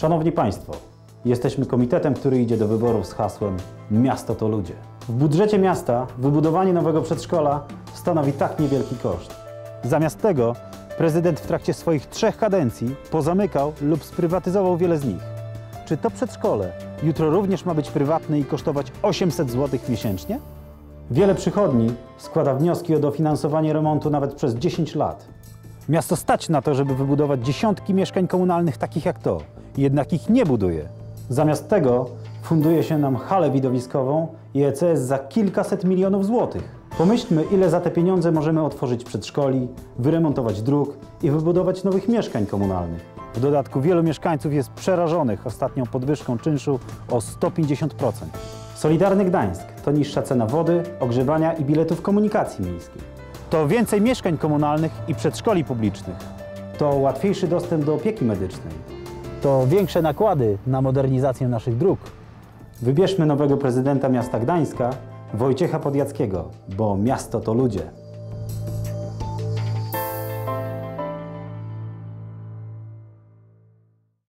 Szanowni Państwo, jesteśmy komitetem, który idzie do wyborów z hasłem Miasto to ludzie. W budżecie miasta wybudowanie nowego przedszkola stanowi tak niewielki koszt. Zamiast tego prezydent w trakcie swoich trzech kadencji pozamykał lub sprywatyzował wiele z nich. Czy to przedszkole jutro również ma być prywatne i kosztować 800 zł miesięcznie? Wiele przychodni składa wnioski o dofinansowanie remontu nawet przez 10 lat. Miasto stać na to, żeby wybudować dziesiątki mieszkań komunalnych takich jak to, jednak ich nie buduje. Zamiast tego funduje się nam halę widowiskową i ECS za kilkaset milionów złotych. Pomyślmy, ile za te pieniądze możemy otworzyć przedszkoli, wyremontować dróg i wybudować nowych mieszkań komunalnych. W dodatku wielu mieszkańców jest przerażonych ostatnią podwyżką czynszu o 150%. Solidarny Gdańsk to niższa cena wody, ogrzewania i biletów komunikacji miejskiej. To więcej mieszkań komunalnych i przedszkoli publicznych. To łatwiejszy dostęp do opieki medycznej. To większe nakłady na modernizację naszych dróg. Wybierzmy nowego prezydenta miasta Gdańska, Wojciecha Podjackiego, bo miasto to ludzie.